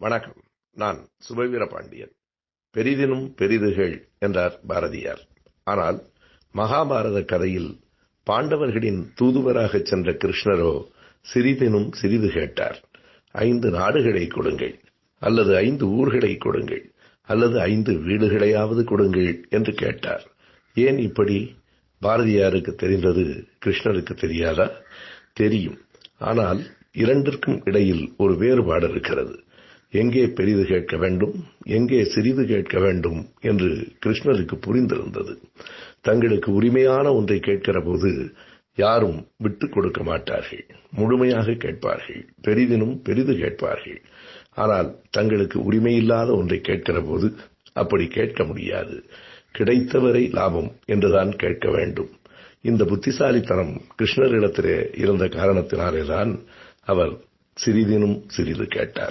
வணக்கம். நான் சுபவீர பாண்டியன். பெரிதினும் பெரிதுகள் என்றார் பாரதியார். ஆனால் மகாபாரத கதையில் பாண்டவர்களின் தூதுவராகச் சென்ற கிருஷ்ணரோ சிறிதினும் சிறிது கேட்டார். ஐந்து நாடுகளை கொடுங்கள் அல்லது ஐந்து ஊர்களை கொடுங்கள் அல்லது ஐந்து வீடுகளையாவது கொடுங்கள் என்று கேட்டார். ஏன் இப்படி? பாரதியாருக்கு தெரிந்தது கிருஷ்ணருக்கு தெரியாதா? தெரியும். ஆனால் இரண்டிற்கும் இடையில் ஒரு வேறுபாடு இருக்கிறது. எங்கே பெரிது கேட்க வேண்டும் எங்கே சிறிது கேட்க வேண்டும் என்று கிருஷ்ணருக்கு புரிந்திருந்தது. தங்களுக்கு உரிமையான ஒன்றை கேட்கிற போது யாரும் விட்டுக் கொடுக்க மாட்டார்கள். முழுமையாக கேட்பார்கள். பெரிதினும் பெரிது கேட்பார்கள். ஆனால் தங்களுக்கு உரிமையில்லாத ஒன்றை கேட்கிற போது அப்படி கேட்க முடியாது. கிடைத்தவரை லாபம் என்றுதான் கேட்க வேண்டும். இந்த புத்திசாலித்தனம் கிருஷ்ணரிடத்திலே இருந்த காரணத்தினாலேதான் அவர் சிறிதினும் சிறிது கேட்டார்.